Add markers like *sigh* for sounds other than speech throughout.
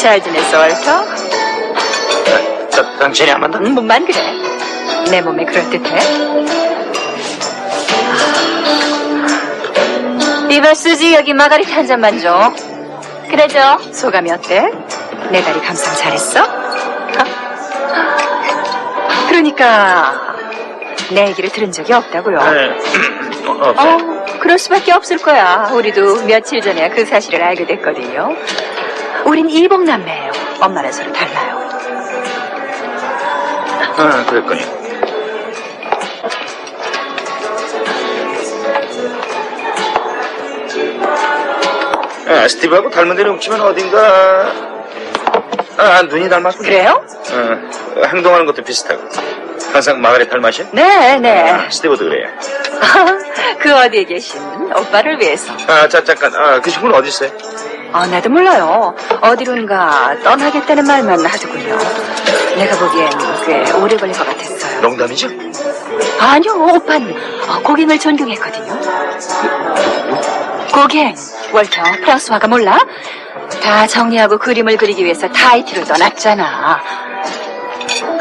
잘 지냈어, 월터? 자, 당신이? 음, 몸만 그래. 내 몸에 그럴듯해. 이봐, 수지, 여기 마가리타 한 잔만 줘. 그래죠. 소감이 어때? 내 다리 감상 잘했어? 그러니까, 내 얘기를 들은 적이 없다고요. 네. *clears throat* 어. 어, 그럴 수밖에 없을 거야. 우리도 며칠 전에 그 사실을 알게 됐거든요. 우린 이복남매예요. 엄마는 서로 달라요. 아, 그랬군요. 아, 스티브하고 닮은 데는 없지만 어딘가 아, 눈이 닮았군요. 그래요? 어, 행동하는 것도 비슷하고 항상 마가렛 닮았이? 네, 네. 아, 스티브도 그래요. *laughs* 그 어디에 계신 오빠를 위해서. 아, 자, 잠깐. 아, 그 친구는 어디 있어요? 아, 나도 몰라요. 어디론가 떠나겠다는 말만 하더군요. 내가 보기엔 꽤 오래 걸릴 것 같았어요. 농담이죠? 아니요, 오빠는 어, 고갱을 존경했거든요. 고갱, 월터, 프랑스화가 몰라? 다 정리하고 그림을 그리기 위해서 타이티로 떠났잖아.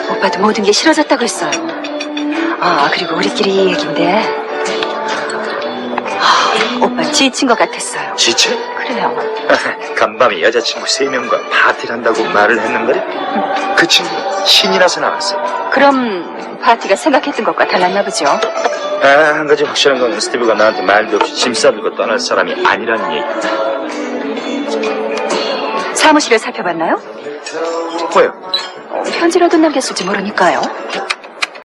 오빠도 모든 게 싫어졌다고 했어요. 아, 그리고 우리끼리 이 얘긴데. 아, 오빠 지친 것 같았어요. 지체? 그래요. 간밤에 여자친구 세 명과 파티를 한다고 말을 했는데 그 친구 신이라서 나왔어요. 그럼 파티가 생각했던 것과 달랐나 보죠? 아, 한 가지 확실한 건 스티브가 나한테 말도 없이 짐 싸들고 떠날 사람이 아니라는 얘기. 사무실을 살펴봤나요? 뭐요? 어, 편지라도 남겼을지 모르니까요.